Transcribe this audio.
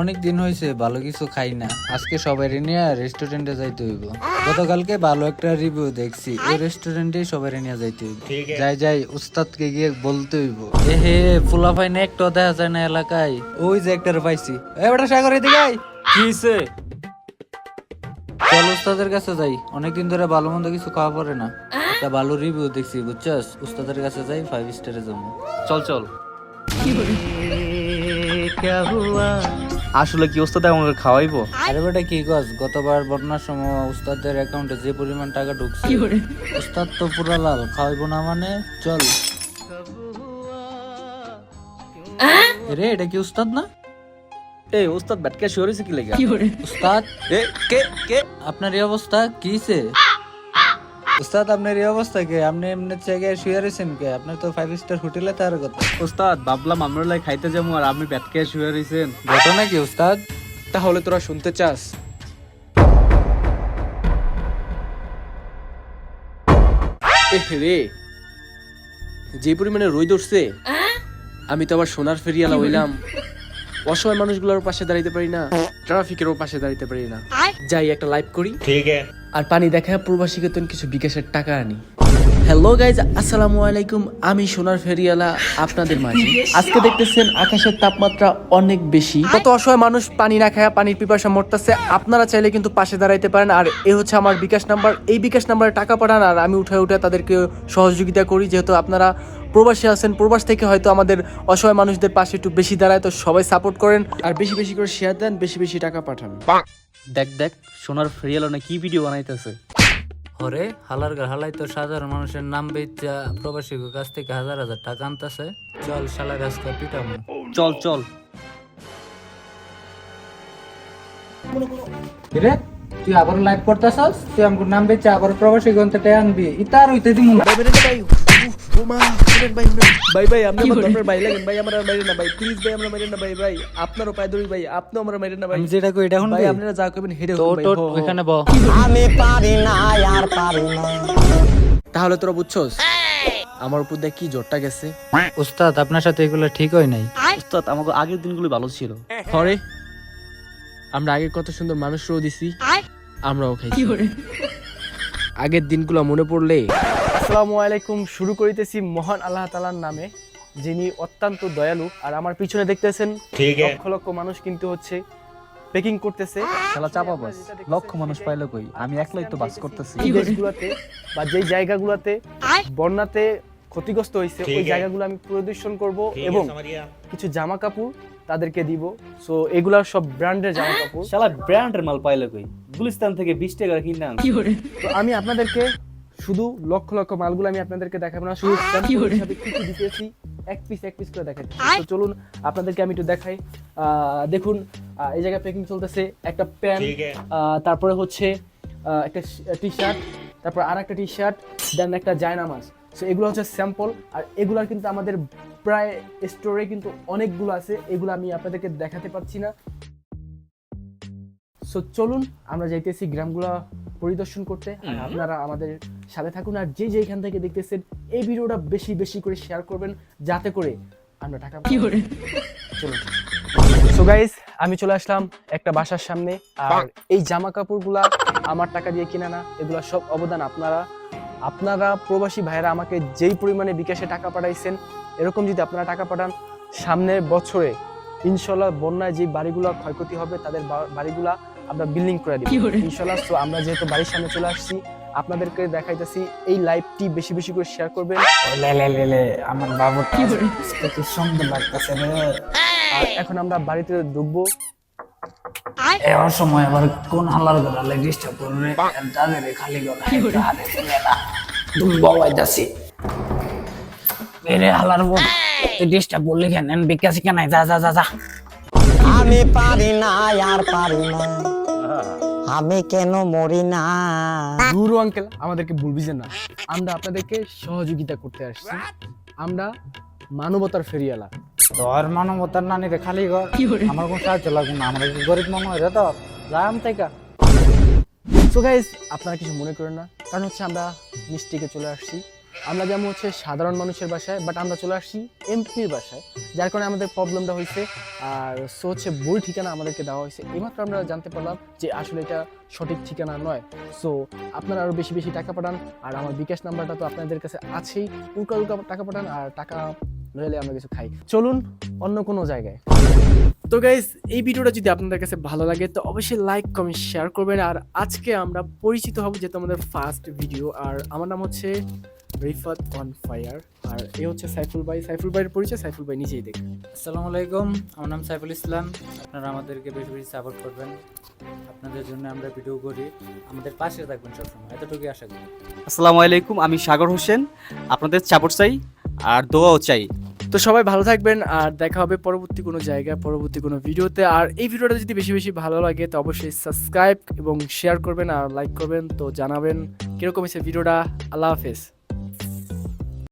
অনেক দিন হয়েছে ভালো কিছু খাই না। আজকে সবাই নিয়ে রেস্টুরেন্টে যাইতে হইব। গতকালকে ভালো একটা রিভিউ দেখছি ওই রেস্টুরেন্টে সবাই নিয়ে যাইতে হইব। যাই যাই উস্তাদকে গিয়ে বলতে হইব। এ হে ফুলা পাইনে একটা দেখা যায় না এলাকায়? ওই যে একটা পাইছি। এবারে সাগর আয়। কিসে চল উস্তাদের কাছে যাই। অনেকদিন ধরে ভালো মন্দ কিছু খাওয়া পড়ে না। একটা ভালো রিভিউ দেখছি বুঝছস? উস্তাদের কাছে যাই ফাইভ স্টারে যাব। চল চল। আসলে কি ওস্তাদ আমাকে খাওয়াইবো? আরে বেটা কি কস গতবার বন্যার সময় উস্তাদের অ্যাকাউন্টে যে পরিমাণ টাকা ঢুকছে উস্তাদ তো পুরা লাল খাওয়াইবো না মানে চল। রে এটা কি উস্তাদ না? এই ওস্তাদ ব্যাটকে শুয়ে রয়েছে কি লেগা? উস্তাদ এ কে কে? আপনার এই অবস্থা কিছে উস্তাদ আপনার এই অবস্থা কে? আপনি এমনি জায়গায় শুয়ে রয়েছেন কে? আপনার তো ফাইভ স্টার হোটেলে তার কথা। ওস্তাদ ভাবলাম আমরা লাই খাইতে যাব আর আপনি ব্যাটকে শুয়ে রয়েছেন ঘটনা কি উস্তাদ? তাহলে তোরা শুনতে চাস। এহ রে যে পরিমাণে রই ধরছে আমি তো আবার সোনার ফেরিয়ালা হইলাম। অসহায় মানুষগুলোর পাশে দাঁড়াইতে পারি না ট্রাফিকেরও পাশে দাঁড়াইতে পারি না। যাই একটা লাইভ করি ঠিক আর পানি দেখা প্রবাসীকে তো কিছু বিকাশের টাকা আনি। হ্যালো গাইজ আসসালামু আলাইকুম আমি সোনার ফেরিয়ালা আপনাদের মাঝে। আজকে দেখতেছেন আকাশের তাপমাত্রা অনেক বেশি। কত অসহায় মানুষ পানি না খায় পানির পিপাসা মরতেছে। আপনারা চাইলে কিন্তু পাশে দাঁড়াইতে পারেন। আর এ হচ্ছে আমার বিকাশ নাম্বার। এই বিকাশ নাম্বারে টাকা পাঠান আর আমি উঠে উঠে তাদেরকে সহযোগিতা করি। যেহেতু আপনারা প্রবাসী আছেন প্রবাস থেকে হয়তো আমাদের অসহায় মানুষদের পাশে একটু বেশি দাঁড়ায় তো সবাই সাপোর্ট করেন। আর বেশি বেশি করে শেয়ার দেন বেশি বেশি টাকা পাঠান। দেখ দেখ সোনার ফেরিয়াল না কি ভিডিও বানাইতেছে। হরে হালার গা হালাই তো সাধারণ মানুষের নাম বেচা প্রবাসী কাছ থেকে হাজার হাজার টাকা আনতেছে। চল শালা গাছটা পিটাম। চল চল। রে তুই আবার লাইভ করতেছস? তুই আমার নাম বেচা আবার প্রবাসী গ্রন্থে আনবি। ইতার হইতে দিমু না ভাই ভাই আপনি আমার দরবার ভাই লাগেন ভাই আমরা মাইরেন না ভাই প্লিজ ভাই আমরা মাইরেন না ভাই ভাই আপনারও পায়ে ধরি ভাই আপনিও আমরা মাইরেন না ভাই যেটা কই এটা শুনবি ভাই আপনারা যা করবেন হেডে তো তো হো। ব। আমি পারি না আর পারি না। তাহলে তোরা বুঝছস? আমার উপর দিয়ে কি জোরটা গেছে? উস্তাদ আপনার সাথে এগুলো ঠিক হয় নাই। ওস্তাদ আমাকে আগের দিনগুলো ভালো ছিল। হরে আমরা আগে কত সুন্দর মানুষরাও দিছি আমরাও খাইছি। আগের দিনগুলো মনে পড়লে আসসালামু আলাইকুম। শুরু করিতেছি মহান আল্লাহ তালার নামে যিনি অত্যন্ত দয়ালু। আর আমার পিছনে দেখতেছেন লক্ষ লক্ষ মানুষ কিন্তু হচ্ছে পেকিং করতেছে। শালা চাপা বাস। লক্ষ মানুষ পাইলো কই? আমি একলাই তো বাস করতেছি। এই দেশগুলোতে বা যেই জায়গাগুলোতে বন্যাতে ক্ষতিগ্রস্ত হয়েছে ওই জায়গাগুলো আমি প্রদর্শন করব এবং কিছু জামা কাপড় তাদেরকে দিব। সো এগুলা সব ব্র্যান্ডের জামা কাপড় শালা ব্র্যান্ডের মাল পাইলো কই? গুলিস্তান থেকে বিশ টাকা কিনে আনছি। তো আমি আপনাদেরকে শুধু লক্ষ লক্ষ মালগুলো আমি আপনাদেরকে দেখাবো না শুধু কি দিতেছি এক পিস এক পিস করে দেখাচ্ছি তো চলুন আপনাদেরকে আমি একটু দেখাই। দেখুন এই জায়গায় প্যাকিং চলতেছে একটা প্যান্ট তারপরে হচ্ছে একটা টি শার্ট তারপর আর একটা টি শার্ট দেন একটা জায়নামাজ সো এগুলো হচ্ছে স্যাম্পল আর এগুলার কিন্তু আমাদের প্রায় স্টোরে কিন্তু অনেকগুলো আছে এগুলো আমি আপনাদেরকে দেখাতে পারছি না। সো চলুন আমরা যাইতেছি গ্রামগুলা পরিদর্শন করতে আর আপনারা আমাদের সাথে থাকুন আর যে যেখান থেকে দেখতেছেন এই ভিডিওটা বেশি বেশি করে শেয়ার করবেন যাতে করে আমরা টাকা কি করে? চলুন। সো গাইস আমি চলে আসলাম একটা বাসার সামনে আর এই জামা কাপড়গুলা আমার টাকা দিয়ে কিনা না এগুলা সব অবদান আপনারা। আপনারা প্রবাসী ভাইরা আমাকে যেই পরিমাণে বিকাশে টাকা পাঠাইছেন এরকম যদি আপনারা টাকা পাঠান সামনের বছরে ইনশাল্লাহ বন্যায় যে বাড়িগুলো ক্ষয়ক্ষতি হবে তাদের বাড়িগুলা আমরা বিল্ডিং করে দিব। ইনশাল্লাহ তো আমরা যেহেতু বাড়ির সামনে চলে আসছি আপনাদেরকে দেখাইতেছি এই লাইভটি বেশি বেশি করে শেয়ার করবেন। লে লে লে লে আমার বাবু কি সুন্দর লাগতেছে আর এখন আমরা বাড়িতে ঢুকবো। এমন সময় আবার কোন হালার গলালে ডিস্টার্ব করবে তাদের খালি গলা হাতে না। এরে হালার বোন তুই ডিস্টার্ব করলি কেন? বিকাশ কেন যা যা যা যা। আমি পারি না আর পারি না। আমি কেন মরি না? গুরু আঙ্কেল আমাদেরকে যে না। আমরা আপনাদেরকে সহযোগিতা করতে আসছি। আমরা মানবতার ফেরিয়ালা তোর মানবতার নানি রে খালি ঘর। আমার কোন সাহায্য লাগবে না আমরা কি গরিব মানুষ রে তো যাম থেকে। সো গাইস আপনারা কিছু মনে করেন না। কারণ হচ্ছে আমরা মিষ্টিকে চলে আসছি। আমরা যেমন হচ্ছে সাধারণ মানুষের বাসায় বাট আমরা চলে আসছি এমপির বাসায়, যার কারণে আমাদের প্রবলেমটা হয়েছে। আর সো হচ্ছে ভুল ঠিকানা আমাদেরকে দেওয়া হয়েছে। এইমাত্র আমরা জানতে পারলাম যে আসলে এটা সঠিক ঠিকানা নয়। সো আপনারা আরও বেশি বেশি টাকা পাঠান, আর আমার বিকাশ নাম্বারটা তো আপনাদের কাছে আছেই। উল্কা উল্কা টাকা পাঠান, আর টাকা নইলে আমরা কিছু খাই। চলুন অন্য কোনো জায়গায়। তো গাইজ এই ভিডিওটা যদি আপনাদের কাছে ভালো লাগে, তো অবশ্যই লাইক কমেন্ট শেয়ার করবেন। আর আজকে আমরা পরিচিত হব যেহেতু আমাদের ফার্স্ট ভিডিও আর আমার নাম হচ্ছে রিফাত অন ফায়ার। আর এ হচ্ছে সাইফুল ভাই। সাইফুল ভাইয়ের পরিচয় সাইফুল ভাই নিজেই দেখ। আসসালামু আলাইকুম আমার নাম সাইফুল ইসলাম। আপনারা আমাদেরকে বেশি বেশি সাপোর্ট করবেন। আপনাদের জন্য আমরা ভিডিও করি। আমাদের পাশে থাকবেন সবসময়। এতটুকুই আশা করি। আসসালামু আলাইকুম আমি সাগর হোসেন। আপনাদের সাপোর্ট চাই আর দোয়াও চাই। তো সবাই ভালো থাকবেন আর দেখা হবে পরবর্তী কোনো জায়গায় পরবর্তী কোনো ভিডিওতে। আর এই ভিডিওটা যদি বেশি বেশি ভালো লাগে তো অবশ্যই সাবস্ক্রাইব এবং শেয়ার করবেন আর লাইক করবেন। তো জানাবেন কীরকম হয়েছে ভিডিওটা। আল্লাহ হাফেজ।